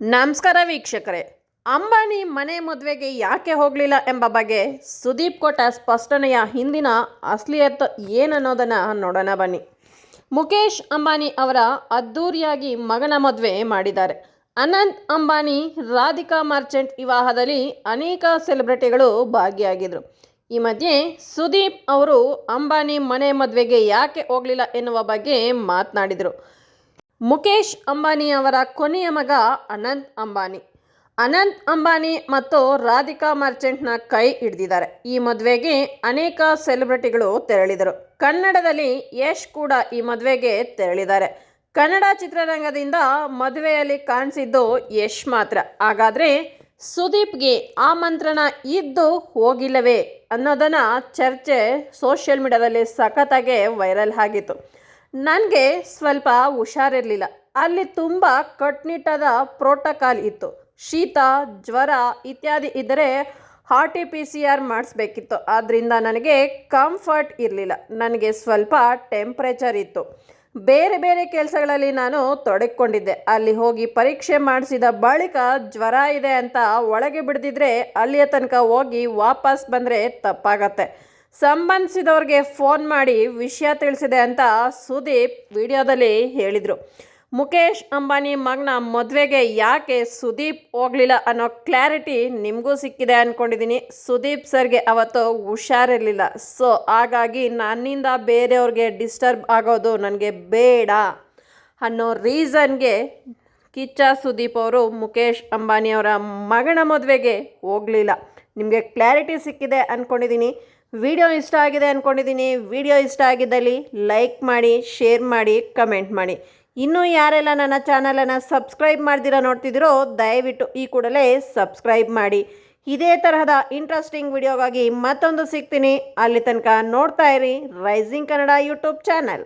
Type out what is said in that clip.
ನಮಸ್ಕಾರ ವೀಕ್ಷಕರೇ. ಅಂಬಾನಿ ಮನೆ ಮದುವೆಗೆ ಯಾಕೆ ಹೋಗಲಿಲ್ಲ ಎಂಬ ಬಗ್ಗೆ ಸುದೀಪ್ ಕೊಟ್ಟ ಸ್ಪಷ್ಟನೆಯ ಹಿಂದಿನ ಅಸ್ಲಿಯತ್ ಏನನ್ನೋದನ್ನು ನೋಡೋಣ ಬನ್ನಿ. ಮುಖೇಶ್ ಅಂಬಾನಿ ಅವರ ಅದ್ಧೂರಿಯಾಗಿ ಮಗನ ಮದುವೆ ಮಾಡಿದ್ದಾರೆ. ಅನಂತ್ ಅಂಬಾನಿ, ರಾಧಿಕಾ ಮರ್ಚೆಂಟ್ ವಿವಾಹದಲ್ಲಿ ಅನೇಕ ಸೆಲೆಬ್ರಿಟಿಗಳು ಭಾಗಿಯಾಗಿದ್ದರು ಈ ಮಧ್ಯೆ ಸುದೀಪ್ ಅವರು ಅಂಬಾನಿ ಮನೆ ಮದುವೆಗೆ ಯಾಕೆ ಹೋಗಲಿಲ್ಲ ಎನ್ನುವ ಬಗ್ಗೆ ಮಾತನಾಡಿದರು. ಮುಖೇಶ್ ಅಂಬಾನಿ ಅವರ ಕೊನೆಯ ಮಗ ಅನಂತ್ ಅಂಬಾನಿ. ಅನಂತ್ ಅಂಬಾನಿ ಮತ್ತು ರಾಧಿಕಾ ಮರ್ಚೆಂಟ್ನ ಕೈ ಹಿಡಿದಿದ್ದಾರೆ. ಈ ಮದುವೆಗೆ ಅನೇಕ ಸೆಲೆಬ್ರಿಟಿಗಳು ತೆರಳಿದರು. ಕನ್ನಡದಲ್ಲಿ ಯಶ್ ಕೂಡ ಈ ಮದುವೆಗೆ ತೆರಳಿದ್ದಾರೆ. ಕನ್ನಡ ಚಿತ್ರರಂಗದಿಂದ ಮದುವೆಯಲ್ಲಿ ಕಾಣಿಸಿದ್ದು ಯಶ್ ಮಾತ್ರ. ಹಾಗಾದರೆ ಸುದೀಪ್ಗೆ ಆಮಂತ್ರಣ ಇದ್ದು ಹೋಗಿಲ್ಲವೇ ಅನ್ನೋದನ್ನು ಚರ್ಚೆ ಸೋಷಿಯಲ್ ಮೀಡಿಯಾದಲ್ಲಿ ಸಖತ್ತಾಗೆ ವೈರಲ್ ಆಗಿತ್ತು. ನನಗೆ ಸ್ವಲ್ಪ ಹುಷಾರಿರಲಿಲ್ಲ. ಅಲ್ಲಿ ತುಂಬ ಕಟ್ಟುನಿಟ್ಟಾದ ಪ್ರೋಟೋಕಾಲ್ ಇತ್ತು. ಶೀತ, ಜ್ವರ ಇತ್ಯಾದಿ ಇದ್ದರೆ R T P C R ಮಾಡಿಸ್ಬೇಕಿತ್ತು. ಆದ್ದರಿಂದ ನನಗೆ ಕಂಫರ್ಟ್ ಇರಲಿಲ್ಲ. ನನಗೆ ಸ್ವಲ್ಪ ಟೆಂಪ್ರೇಚರ್ ಇತ್ತು. ಬೇರೆ ಬೇರೆ ಕೆಲಸಗಳಲ್ಲಿ ನಾನು ತೊಡಗಿಕೊಂಡಿದ್ದೆ. ಅಲ್ಲಿ ಹೋಗಿ ಪರೀಕ್ಷೆ ಮಾಡಿಸಿದ ಬಳಿಕ ಜ್ವರ ಇದೆ ಅಂತ ಒಳಗೆ ಬಿಡದಿದ್ರೆ ಅಲ್ಲಿಯ ತನಕ ಹೋಗಿ ವಾಪಸ್ ಬಂದರೆ ತಪ್ಪಾಗತ್ತೆ. ಸಂಬಂಧಿಸಿದವ್ರಿಗೆ ಫೋನ್ ಮಾಡಿ ವಿಷಯ ತಿಳಿಸಿದೆ ಅಂತ ಸುದೀಪ್ ವಿಡಿಯೋದಲ್ಲಿ ಹೇಳಿದರು. ಮುಕೇಶ್ ಅಂಬಾನಿ ಮಗನ ಮದುವೆಗೆ ಯಾಕೆ ಸುದೀಪ್ ಹೋಗಲಿಲ್ಲ ಅನ್ನೋ ಕ್ಲಾರಿಟಿ ನಿಮಗೂ ಸಿಕ್ಕಿದೆ ಅಂದ್ಕೊಂಡಿದ್ದೀನಿ ಸುದೀಪ್ ಸರ್ಗೆ ಅವತ್ತು ಹುಷಾರಿರಲಿಲ್ಲ. ಸೊ, ಹಾಗಾಗಿ ನನ್ನಿಂದ ಬೇರೆಯವ್ರಿಗೆ ಡಿಸ್ಟರ್ಬ್ ಆಗೋದು ನನಗೆ ಬೇಡ ಅನ್ನೋ ರೀಸನ್ಗೆ ಕಿಚ್ಚ ಸುದೀಪ್ ಅವರು ಮುಖೇಶ್ ಅಂಬಾನಿಯವರ ಮಗನ ಮದುವೆಗೆ ಹೋಗಲಿಲ್ಲ. ನಿಮಗೆ ಕ್ಲಾರಿಟಿ ಸಿಕ್ಕಿದೆ ಅಂದ್ಕೊಂಡಿದ್ದೀನಿ ವಿಡಿಯೋ ಇಷ್ಟ ಆಗಿದೆ ಅಂದ್ಕೊಂಡಿದ್ದೀನಿ ವಿಡಿಯೋ ಇಷ್ಟ ಆಗಿದ್ದಲ್ಲಿ ಲೈಕ್ ಮಾಡಿ, ಶೇರ್ ಮಾಡಿ, ಕಮೆಂಟ್ ಮಾಡಿ. ಇನ್ನೂ ಯಾರೆಲ್ಲ ನನ್ನ ಚಾನಲನ್ನು ಸಬ್ಸ್ಕ್ರೈಬ್ ಮಾಡ್ದಿರ ನೋಡ್ತಿದ್ದೀರೋ ದಯವಿಟ್ಟು ಈ ಕೂಡಲೇ ಸಬ್ಸ್ಕ್ರೈಬ್ ಮಾಡಿ. ಇದೇ ತರಹದ ಇಂಟ್ರೆಸ್ಟಿಂಗ್ ವಿಡಿಯೋಗಾಗಿ ಮತ್ತೊಂದು ಸಿಗ್ತೀನಿ. ಅಲ್ಲಿ ತನಕ ನೋಡ್ತಾ ಇರಿ ರೈಸಿಂಗ್ ಕನ್ನಡ ಯೂಟ್ಯೂಬ್ ಚಾನಲ್.